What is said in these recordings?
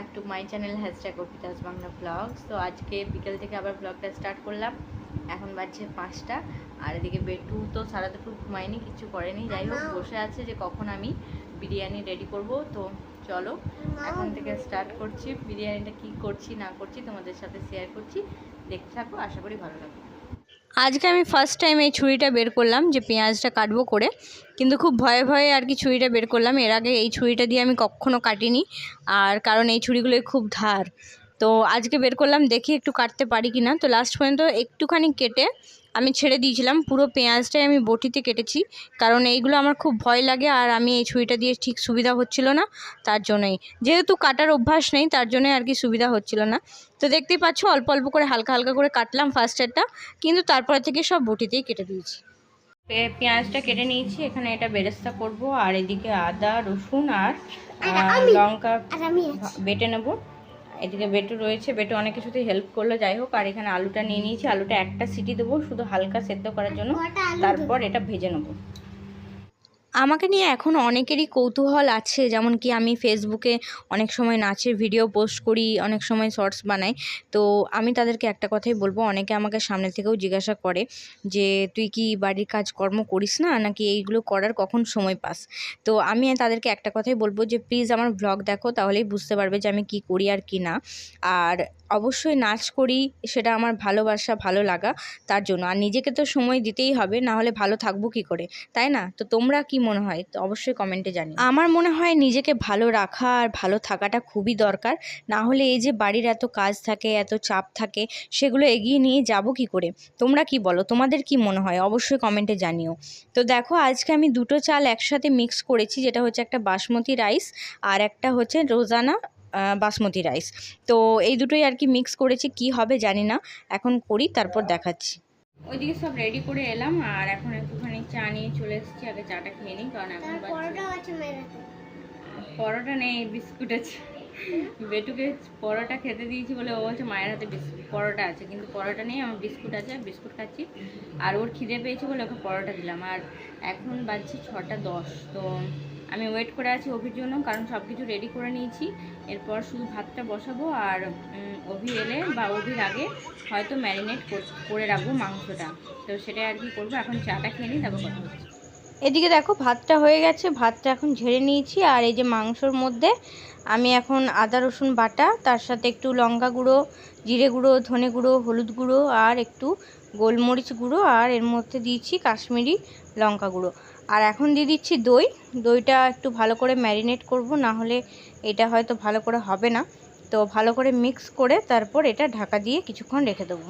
Back to my channel hashtag Arpita's Bangla blogs তো আজকে বিকেল থেকে আবার ব্লগটা স্টার্ট করলাম। এখন বাজছে পাঁচটা। আর এদিকে বেটু তো সারা দুপুর ঘুমায়নি কিছু করেনি। যাই হোক বসে আছে যে কখন আমি বিরিয়ানি রেডি করব। তো চলো এখন থেকে স্টার্ট করছি। বিরিয়ানিটা কি করছি না করছি তোমাদের সাথে শেয়ার করছি। দেখতে থাকো আশা করি ভালো লাগবে। আজকে আমি ফার্স্ট টাইম এই ছুরিটা বের করলাম যে পেঁয়াজটা কাটবো করে। কিন্তু খুব ভয়ে ভয়ে আর কি ছুরিটা বের করলাম। এর আগে এই ছুরিটা দিয়ে আমি কখনও কাটিনি। আর কারণ এই ছুরিগুলোই খুব ধার। তো আজকে বের করলাম দেখি একটু কাটতে পারি কি না তো লাস্ট পর্যন্ত একটুখানি কেটে আমি ছেড়ে দিয়েছিলাম পুরো পেঁয়াজটাই আমি বটিতে কেটেছি। কারণ এইগুলো আমার খুব ভয় লাগে আর আমি এই ছুরিটা দিয়ে ঠিক সুবিধা হচ্ছিল না তার জন্যই। যেহেতু কাটার অভ্যাস নেই তার জন্যই আর কি সুবিধা হচ্ছিল না। তো দেখতেই পাচ্ছ অল্প অল্প করে হালকা হালকা করে কাটলাম ফার্স্টেরটা কিন্তু তারপরে থেকে সব বটিতেই কেটে দিয়েছি। পেঁয়াজটা কেটে নিয়েছি এখানে এটা বেরেস্তা করব আর এদিকে আদা রসুন আর লঙ্কা আমি বেটে নেব। এদিকে বেটু রয়েছে বেটু অনেক কিছুতেই হেল্প করল যাই হোক আর এখানে আলুটা নিয়ে নিয়েছি আলুটা একটা সিটি দেবো শুধু হালকা সেদ্ধ করার জন্য। তারপর এটা ভেজে নেব। আমাকে নিয়ে এখন অনেকেরই কৌতূহল আছে। যেমন কি আমি ফেসবুকে অনেক সময় নাচের ভিডিও পোস্ট করি, অনেক সময় শর্টস বানাই। তো আমি তাদেরকে একটা কথাই বলব, অনেকে আমাকে সামনে থেকেও জিজ্ঞাসা করে যে, তুই কি বাড়ির কাজকর্ম করিস না? নাকি এইগুলো করার কখন সময় পাস? তো আমি তাদেরকে একটা কথাই বলব যে প্লিজ আমার ব্লগ দেখো, তাহলেই বুঝতে পারবে যে আমি কি করি আর কি না। আর অবশ্যই নাচ করি, সেটা আমার ভালোবাসা, ভালো লাগা, তার জন্য। আর নিজেকে তো সময় দিতেই হবে, না হলে ভালো থাকব কি করে? তাই না? তো তোমরা কি মনে হয়? তো অবশ্যই কমেন্টে জানি আমার মনে হয় নিজেকে ভালো রাখা আর ভালো থাকাটা খুবই দরকার। না হলে এই যে বাড়ির এত কাজ থাকে, এত চাপ থাকে, সেগুলো এগিয়ে নিয়ে যাব কি করে? তোমরা কি বলো? তোমাদের কি মনে হয়? অবশ্যই কমেন্টে জানিও। তো দেখো, আজকে আমি দুটো চাল একসাথে মিক্স করেছি, যেটা হচ্ছে একটা বাসমতি রাইস আর একটা হচ্ছে রোজানা বাসমতি রাইস তো এই দুটোই আর কি মিক্স করেছি কি হবে জানি না। এখন করি তারপর দেখাচ্ছি। ওইদিকে সব রেডি করে এলাম আর এখন একটুখানি চা নিয়ে চলে এসেছি আগে চাটা খেয়ে নিই কারণ এখন পরোটা পরোটা নেই বিস্কুট আছে। বেটুকে পরোটা খেতে দিয়েছি বলে ও বলছে মায়ের হাতে বিস্কুট পরোটা আছে। কিন্তু পরোটা নেই আমার বিস্কুট আছে বিস্কুট খাচ্ছি। আর ওর খিদে পেয়েছে বলে ওকে পরোটা দিলাম। আর এখন বাজছে ছটা দশ তো আমি ওয়েট করে আছি অভির জন্য, কারণ সব কিছু রেডি করে নিয়েছি। এরপর শুধু ভাতটা বসাবো আর অভি এলে বা অভির আগে হয়তো ম্যারিনেট করে রাখব মাংসটা। তো সেটাই আর কি করব, এখন চাটা খেয়ে নিই, তারপর কথা হচ্ছে। এদিকে দেখো, ভাতটা হয়ে গেছে, ভাতটা এখন ঝেড়ে নিয়েছি। আর এই যে মাংসর মধ্যে আমি এখন আদা, রসুন বাটা, তার সাথে একটু লঙ্কা গুঁড়ো, জিরে গুঁড়ো, ধনে গুঁড়ো, হলুদ গুঁড়ো, আর একটু গোলমরিচ গুঁড়ো, আর এর মধ্যে দিয়েছি কাশ্মীরি লঙ্কা গুঁড়ো। আর এখন দিয়ে দিচ্ছি দই। দইটা একটু ভালো করে ম্যারিনেট করব, না হলে এটা হয়তো ভালো করে হবে না। তো ভালো করে মিক্স করে তারপর এটা ঢাকা দিয়ে কিছুক্ষণ রেখে দেবো।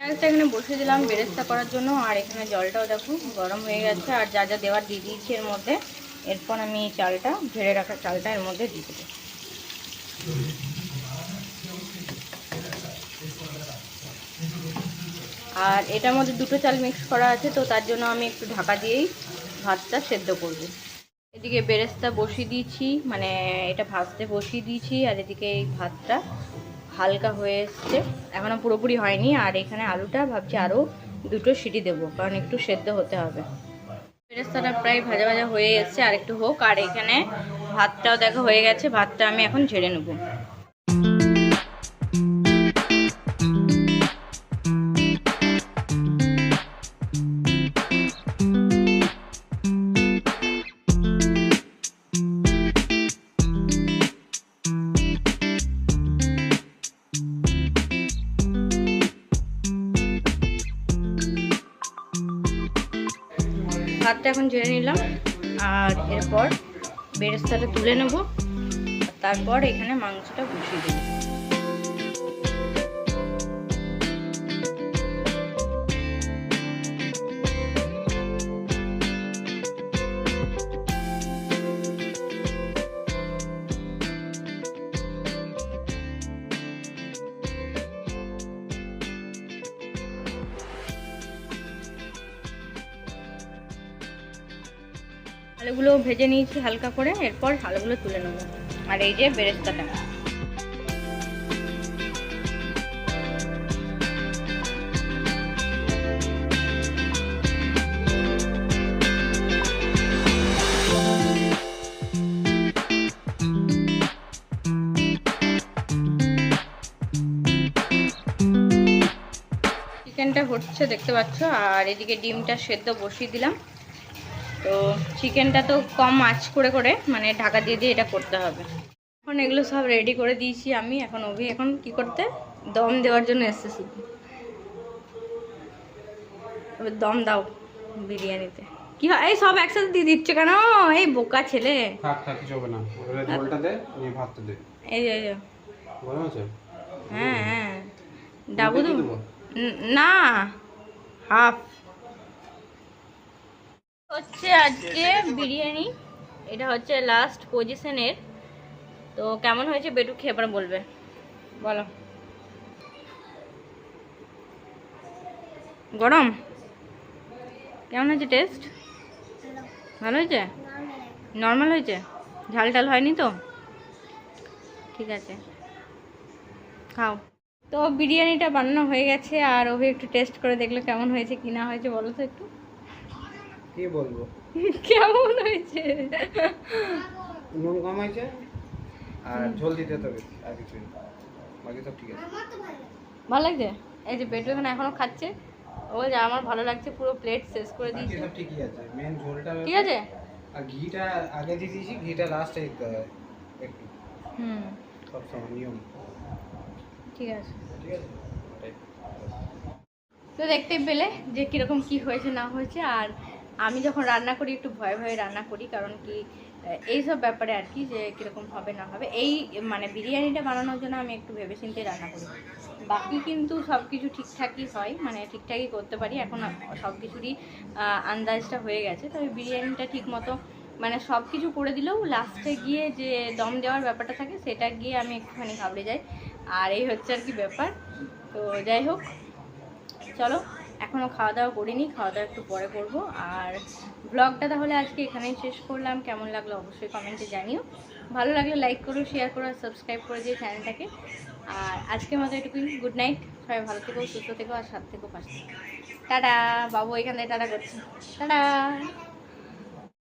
এখানে বসে দিলাম বেরেস্তা করার জন্য, আর এখানে জলটাও দেখো গরম হয়ে গেছে, আর যা যা দেওয়ার দিয়ে দিয়েছি এর মধ্যে, এরপর আমি চালটা, ঝেড়ে রাখা চালটা এর মধ্যে দিয়ে দেবো। আর এটার মধ্যে দুটো চাল মিক্স করা আছে, তো তার জন্য আমি একটু ঢাকা দিয়েই ভাতটা সেদ্ধ করব। এদিকে বেরেস্তা বসিয়ে দিয়েছি মানে এটা ভাজতে বসিয়ে দিয়েছি, আর এদিকে এই ভাতটা হালকা হয়ে এসছে। এখনও পুরোপুরি হয়নি, আর এখানে আলুটা ভাবছি আরও দুটো সিটি দেবো, কারণ একটু সেদ্ধ হতে হবে। বেরেস্তাটা প্রায় ভাজা ভাজা হয়ে এসছে, আর একটু হোক। আর এখানে ভাতটাও দেখো হয়ে গেছে, ভাতটা আমি এখন ঝেড়ে নেব। ভাতটা এখন ঝেড়ে নিলাম। আর এরপর বেরেস্তাটা তুলে নেব। তারপর এখানে মাংসটা বসিয়ে দেবো। আলুগুলো ভেজে নিয়েছি হালকা করে, এরপর আলুগুলো তুলে নেব। আর এই যে বেরেস্তাটা। চিকেনটা হচ্ছে, দেখতে পাচ্ছ? আর এদিকে ডিমটা সেদ্ধ বসিয়ে দিলাম। তো চিকেনটা তো কম আঁচ করে করে মানে ঢাকা দিয়ে দিয়ে এটা করতে হবে। এখন এগুলো সব রেডি করে দিয়েছি আমি এখন অভি এখন কি করতে? দম দেওয়ার জন্য এসছে। শুধু এবার দম দাও বিরিয়ানিতে। কি হয়? এই সব একসাথে দিয়ে দিচ্ছে কেন? এই বোকা ছেলে। থাক থাক কিছু হবে না। ঝোলটা দে নিয়ে ভাতটা দে। এই যে এই গরম আছে? হ্যাঁ হ্যাঁ। ডাবু দেবো? না। হাফ। হচ্ছে আজকে বিরিয়ানি। এটা হচ্ছে লাস্ট পজিশনের তো কেমন হয়েছে বেটু খেয়ে পরে বলবে। বলো। গরম? কেমন হয়েছে টেস্ট ভালো হয়েছে? নর্মাল হয়েছে? ঝাল টাল হয়নি তো? ঠিক আছে। খাও। তো বিরিয়ানিটা বানানো হয়ে গেছে, আর ওভি একটু টেস্ট করে দেখল কেমন হয়েছে, কি না হয়েছে, বলো তো একটু। কি বলব? কেমন হয়েছে? নুন কম হয়েছে আর ঝোল দিতে হবে আর কিছু বাকি সব ঠিক আছে। ভালো লাগছে। এই যে বেটু এখানে এখনও খাচ্ছে। ও বলছে আমার ভালো লাগছে পুরো প্লেট শেষ করে দিয়েছে। সব ঠিকই আছে। মেন ঝোলটা ঠিক আছে? আর ঘিটা আগে দিয়ে দিয়েছি ঘিটা লাস্টে দিতে হয় একটু। হুম। সব সময় নিয়ম। ঠিক আছে। ঠিক আছে? তো দেখতে পেলে যে কীরকম কি হয়েছে না হয়েছে আর আমি যখন রান্না করি একটু ভয়ে ভয়ে রান্না করি কারণ কি আহ, এই সব ব্যাপারে আর কি যে কীরকম হবে না হবে। এই মানে বিরিয়ানিটা বানানোর জন্য আমি একটু ভেবেচিন্তে রান্না করি। বাকি কিন্তু সব কিছু ঠিকঠাকই হয় মানে ঠিকঠাকই করতে পারি। এখন সব কিছুরই আন্দাজটা হয়ে গেছে। তবে বিরিয়ানিটা ঠিক মতো মানে সব কিছু করে দিলেও লাস্টে গিয়ে যে দম দেওয়ার ব্যাপারটা থাকে সেটা গিয়ে আমি একটুখানি ঘাবড়ে যাই। আর এই হচ্ছে আর কি ব্যাপার। তো যাই হোক চলো। এখনও খাওয়া দাওয়া করিনি খাওয়া দাওয়া একটু পরে করব। আর ব্লগটা তাহলে আজকে এখানেই শেষ করলাম। কেমন লাগল অবশ্যই কমেন্টে জানিও। ভালো লাগলে লাইক করো শেয়ার করো আর সাবস্ক্রাইব করে দিও চ্যানেলটাকে আর আজকে মতো এটুকুই। গুড নাইট সবাই ভালো থেকো, সুস্থ থেকো আর সাত থেকো পাশে। টাটা! বাবু এখানে টাটা করছি। টাটা!